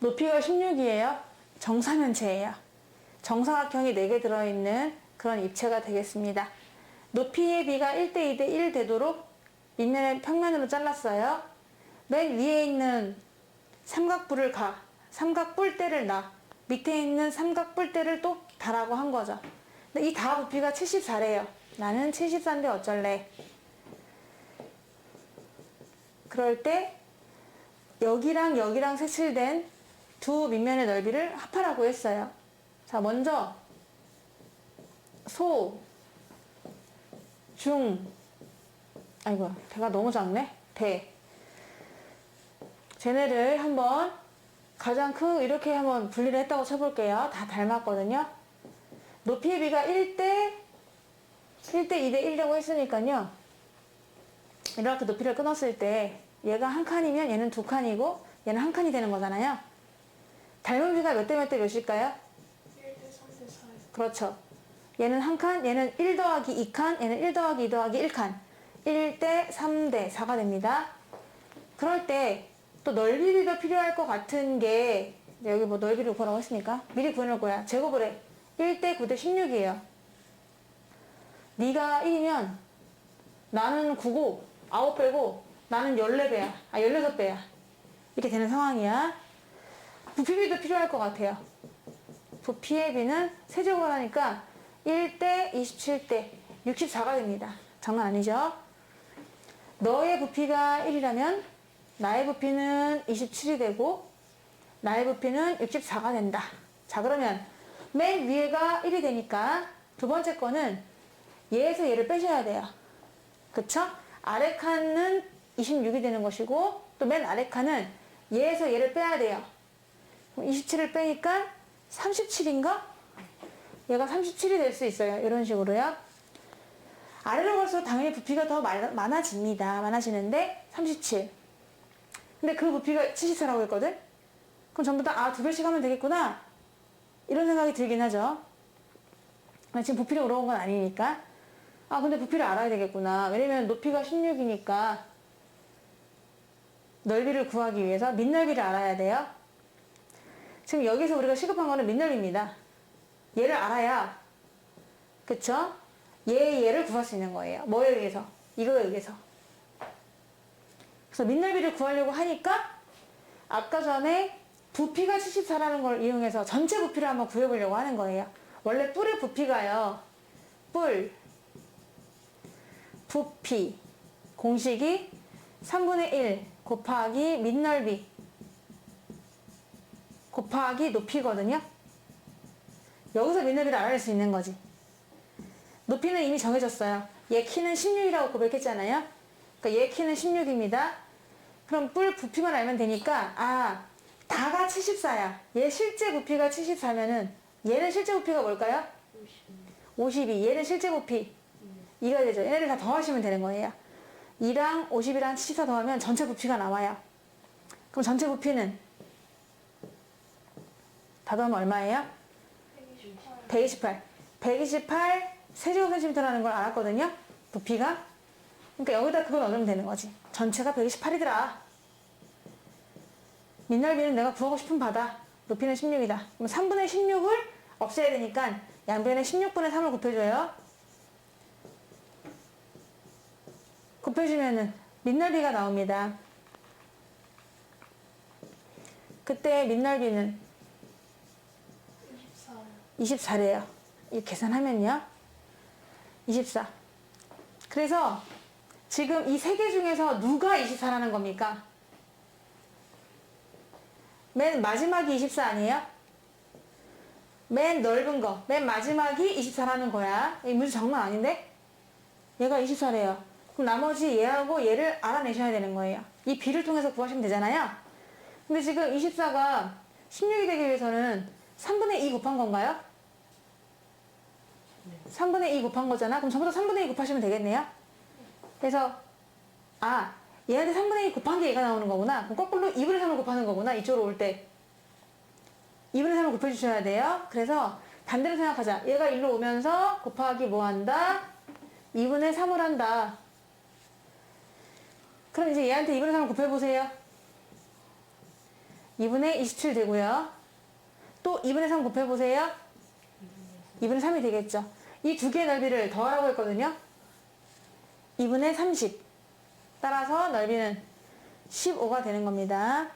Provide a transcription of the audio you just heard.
높이가 16이에요. 정사면체예요. 정사각형이 4개 들어있는 그런 입체가 되겠습니다. 높이의 비가 1대 2대 1 되도록 밑면을 평면으로 잘랐어요. 맨 위에 있는 삼각뿔을 가, 삼각뿔대를 놔, 밑에 있는 삼각뿔대를 또 다라고 한 거죠. 근데 이 다 부피가 74래요. 나는 74인데 어쩔래? 그럴 때 여기랑 여기랑 색칠된 두 밑면의 넓이를 합하라고 했어요. 자, 먼저 소, 중, 아이고, 배가 너무 작네. 대. 쟤네를 한번 가장 큰 이렇게 한번 분리를 했다고 쳐볼게요. 다 닮았거든요. 높이의 비가 1대 1대 2대 1이라고 했으니까요. 이렇게 높이를 끊었을 때 얘가 한 칸이면 얘는 두 칸이고 얘는 한 칸이 되는 거잖아요. 닮은 비가 몇 대 몇 대 몇일까요? 1대 3대 4에서 그렇죠. 얘는 한 칸, 얘는 1 더하기 2칸, 얘는 1 더하기 2 더하기 1칸. 1대 3대 4가 됩니다. 그럴 때 또 넓이비가 필요할 것 같은 게 여기 뭐 넓이를 구하라고 했으니까 미리 구해놓을 거야. 제곱을 해. 1대 9대 16이에요. 네가 1이면 나는 9고 9 빼고 나는 14배야. 아 16배야. 이렇게 되는 상황이야. 부피비도 필요할 것 같아요. 부피의 비는 세제곱을 하니까 1대 27대 64가 됩니다. 장난 아니죠? 너의 부피가 1이라면 나의 부피는 27이 되고 나의 부피는 64가 된다. 자 그러면 맨 위에가 1이 되니까 두 번째 거는 얘에서 얘를 빼셔야 돼요. 그쵸? 아래 칸은 26이 되는 것이고 또 맨 아래 칸은 얘에서 얘를 빼야 돼요. 27을 빼니까 37인가? 얘가 37이 될 수 있어요. 이런 식으로요. 아래로 갈수록 당연히 부피가 더 많- 많아집니다. 많아지는데 37. 근데 그 부피가 74라고 했거든? 그럼 전부 다, 아, 두 배씩 하면 되겠구나. 이런 생각이 들긴 하죠. 아, 지금 부피를 물어본 건 아니니까. 아, 근데 부피를 알아야 되겠구나. 왜냐면 높이가 16이니까 넓이를 구하기 위해서 밑넓이를 알아야 돼요. 지금 여기서 우리가 시급한 거는 밑넓이입니다. 얘를 알아야, 그쵸? 얘, 얘를 구할 수 있는 거예요. 뭐에 의해서? 이거에 의해서. 그래서 밑넓이를 구하려고 하니까, 아까 전에 부피가 74라는 걸 이용해서 전체 부피를 한번 구해보려고 하는 거예요. 원래 뿔의 부피가요, 뿔, 부피, 공식이 3분의 1 곱하기 밑넓이 곱하기 높이거든요. 여기서 밑넓이를 알아낼 수 있는 거지. 높이는 이미 정해졌어요. 얘 키는 16이라고 고백했잖아요. 그러니까 얘 키는 16입니다. 그럼 뿔 부피만 알면 되니까 아 다가 74야. 얘 실제 부피가 74면은 얘는 실제 부피가 뭘까요? 52. 얘는 실제 부피 2가 되죠. 얘네들 다 더하시면 되는 거예요. 2랑 50이랑 74 더하면 전체 부피가 나와요. 그럼 전체 부피는 다 더하면 얼마예요? 128 128. 128 세제곱센티미터라는 걸 알았거든요. 부피가. 그러니까 여기다 그걸 넣으면 되는 거지. 전체가 128이더라. 밑넓이는 내가 구하고 싶은 바다. 높이는 16이다. 그럼 3분의 16을 없애야 되니까 양변에 16분의 3을 곱해줘요. 곱해주면은 밑넓이가 나옵니다. 그때 밑넓이는 24 24래요. 이 계산하면요. 24. 그래서 지금 이 세 개 중에서 누가 24라는 겁니까? 맨 마지막이 24 아니에요? 맨 넓은 거, 맨 마지막이 24라는 거야. 이 문제 장난 아닌데? 얘가 24래요. 그럼 나머지 얘하고 얘를 알아내셔야 되는 거예요. 이 비를 통해서 구하시면 되잖아요. 근데 지금 24가 16이 되기 위해서는 3분의 2 곱한 건가요? 3분의 2 곱한 거잖아? 그럼 전부 다 3분의 2 곱하시면 되겠네요? 그래서, 아, 얘한테 3분의 2 곱한 게 얘가 나오는 거구나. 그럼 거꾸로 2분의 3을 곱하는 거구나. 이쪽으로 올 때. 2분의 3을 곱해주셔야 돼요. 그래서 반대로 생각하자. 얘가 일로 오면서 곱하기 뭐 한다? 2분의 3을 한다. 그럼 이제 얘한테 2분의 3을 곱해보세요. 2분의 27 되고요. 또 2분의 3 곱해보세요. 2분의 3이 되겠죠. 이 두 개의 넓이를 더하라고 했거든요. 2분의 30. 따라서 넓이는 15가 되는 겁니다.